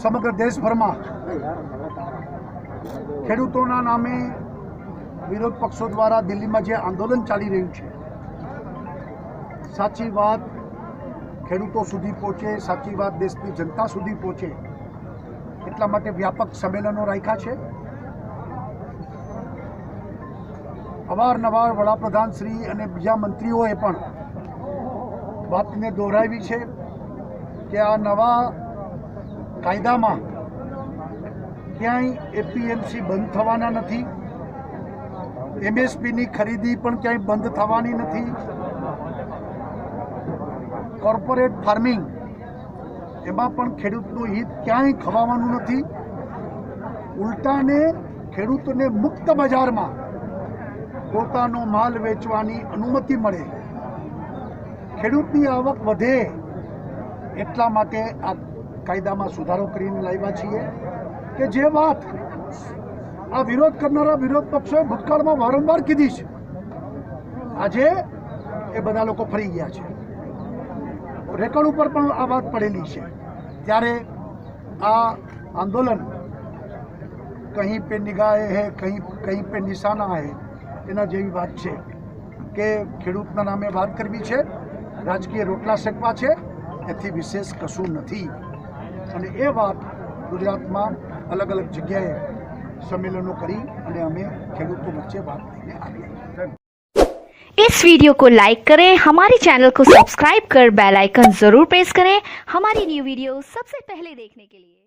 સમગ્ર દેશભરમાં ખેડૂતોના નામે વિરોધ પક્ષો દ્વારા દિલ્હીમાં જે આંદોલન ચાલી રહ્યું છે, સાચી વાત ખેડૂતો સુધી પહોંચે, સાચી વાત દેશની જનતા સુધી પહોંચે, એટલા માટે વ્યાપક સંમેલનો રાખ્યા છે. અવારનવાર વડાપ્રધાન શ્રી અને બીજા મંત્રીઓએ પણ વાતને દોહરાવી છે. કે આ નવા કાયદામાં ક્યાંય એપીએમસી બંધ થવાના નથી. એમએસપીની ખરીદી પણ ક્યાંય બંધ થવાની નથી. કોર્પોરેટ ફાર્મિંગ એમાં પણ ખેડૂતનું હિત ક્યાંય ખવાવાનું નથી. ઉલટાને ખેડૂતોને મુક્ત બજારમાં પોતાનો માલ વેચવાની અનુમતિ મળે. ખેડૂતની આવક વધે એટલા માટે આ કાયદામાં સુધારો કરીને લાવ્યા છીએ કે જે વાત આ વિરોધ કરનારા વિરોધ પક્ષોએ ભૂતકાળમાં વારંવાર કીધી છે, આજે એ બધા લોકો ફરી ગયા છે. રેકોર્ડ ઉપર પણ આ વાત પડેલી છે. ત્યારે આ આંદોલન કહીં પે નિગાહે હે કહીં કહીં પે નિશાના હે, એના જેવી વાત છે કે ખેડૂતના નામે વાત કરવી છે, રાજકીય રોટલા શેકવા છે એથી વિશેષ કશું નથી અને એ વાત ગુજરાતમાં અલગ અલગ જગ્યાએ સંમેલનો કરી અને અમે ખેડૂતો વચ્ચે વાત લઈને આવ્યા इस वीडियो को लाइक करें हमारे चैनल को सब्सक्राइब कर बेल आइकन जरूर प्रेस करें हमारी न्यू वीडियो सबसे पहले देखने के लिए